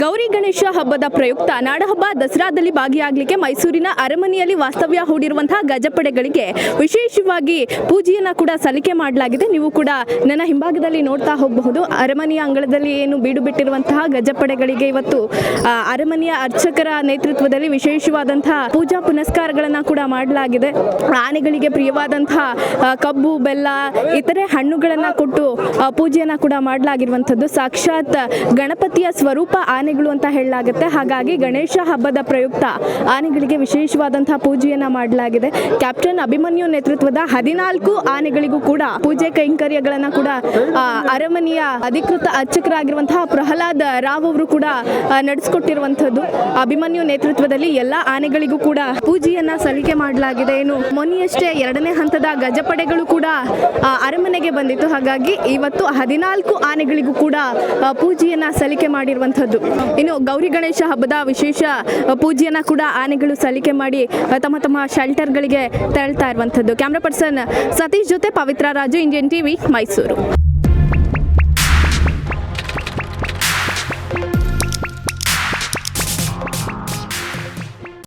ಗೌರಿ ಗಣೇಶ ಹಬ್ಬದ ಪ್ರಯುಕ್ತ ನಾಡಹಬ್ಬ ದಸರಾದಲ್ಲಿ ಭಾಗಿಯಾಗಲಿಕ್ಕೆ ಮೈಸೂರಿನ ಅರಮನೆಯಲ್ಲಿ ವಾಸ್ತವ್ಯ ಹೂಡಿರುವಂತಹ ಗಜಪಡೆಗಳಿಗೆ ವಿಶೇಷವಾಗಿ ಪೂಜೆಯನ್ನ ಕೂಡ ಸಲ್ಲಿಕೆ ಮಾಡಲಾಗಿದೆ. ನೀವು ಕೂಡ ನನ್ನ ಹಿಂಭಾಗದಲ್ಲಿ ನೋಡ್ತಾ ಹೋಗಬಹುದು. ಅರಮನೆಯ ಅಂಗಳದಲ್ಲಿ ಏನು ಬೀಡು ಬಿಟ್ಟಿರುವಂತಹ ಗಜಪಡೆಗಳಿಗೆ ಇವತ್ತು ಅರಮನೆಯ ಅರ್ಚಕರ ನೇತೃತ್ವದಲ್ಲಿ ವಿಶೇಷವಾದಂತಹ ಪೂಜಾ ಪುನಸ್ಕಾರಗಳನ್ನ ಕೂಡ ಮಾಡಲಾಗಿದೆ. ಆನೆಗಳಿಗೆ ಪ್ರಿಯವಾದಂತಹ ಕಬ್ಬು, ಬೆಲ್ಲ, ಇತರೆ ಹಣ್ಣುಗಳನ್ನ ಕೊಟ್ಟು ಪೂಜೆಯನ್ನು ಕೂಡ ಮಾಡಲಾಗಿರುವಂಥದ್ದು. ಸಾಕ್ಷಾತ್ ಗಣಪತಿಯ ಸ್ವರೂಪ ಆನೆಗಳು ಅಂತ ಹೇಳಲಾಗುತ್ತೆ. ಹಾಗಾಗಿ ಗಣೇಶ ಹಬ್ಬದ ಪ್ರಯುಕ್ತ ಆನೆಗಳಿಗೆ ವಿಶೇಷವಾದಂತಹ ಪೂಜೆಯನ್ನ ಮಾಡಲಾಗಿದೆ. ಕ್ಯಾಪ್ಟನ್ ಅಭಿಮನ್ಯು ನೇತೃತ್ವದ ಹದಿನಾಲ್ಕು ಆನೆಗಳಿಗೂ ಕೂಡ ಪೂಜೆ ಕೈಂಕರ್ಯಗಳನ್ನ ಕೂಡ ಅರಮನೆಯ ಅಧಿಕೃತ ಅರ್ಚಕರಾಗಿರುವಂತಹ ಪ್ರಹ್ಲಾದ್ ರಾವ್ ಅವರು ಕೂಡ ನಡೆಸಿಕೊಟ್ಟಿರುವಂತಹದ್ದು ಅಭಿಮನ್ಯು ನೇತೃತ್ವದಲ್ಲಿ ಎಲ್ಲ ಆನೆಗಳಿಗೂ ಕೂಡ ಪೂಜೆಯನ್ನ ಸಲ್ಲಿಕೆ ಮಾಡಲಾಗಿದೆ. ಏನು ಮೊನ್ನೆಯಷ್ಟೇ ಎರಡನೇ ಹಂತದ ಗಜಪಡೆಗಳು ಕೂಡ ಅರಮನೆಗೆ ಬಂದಿತ್ತು. ಹಾಗಾಗಿ ಇವತ್ತು ಹದಿನಾಲ್ಕು ಆನೆಗಳಿಗೂ ಕೂಡ ಪೂಜೆಯನ್ನ ಸಲ್ಲಿಕೆ ಮಾಡಿರುವಂಥದ್ದು. ಇನ್ನು ಗೌರಿ ಗಣೇಶ ಹಬ್ಬದ ವಿಶೇಷ ಪೂಜೆಯನ್ನು ಕೂಡ ಆನೆಗಳು ಸಲ್ಲಿಕೆ ಮಾಡಿ ತಮ್ಮ ತಮ್ಮ ಶೆಲ್ಟರ್ಗಳಿಗೆ ತೆರಳ್ತಾ ಇರುವಂಥದ್ದು. ಕ್ಯಾಮ್ರಾ ಪರ್ಸನ್ ಸತೀಶ್ ಜೊತೆ ಪವಿತ್ರ ರಾಜು, ಇಂಡಿಯನ್ ಟಿವಿ, ಮೈಸೂರು.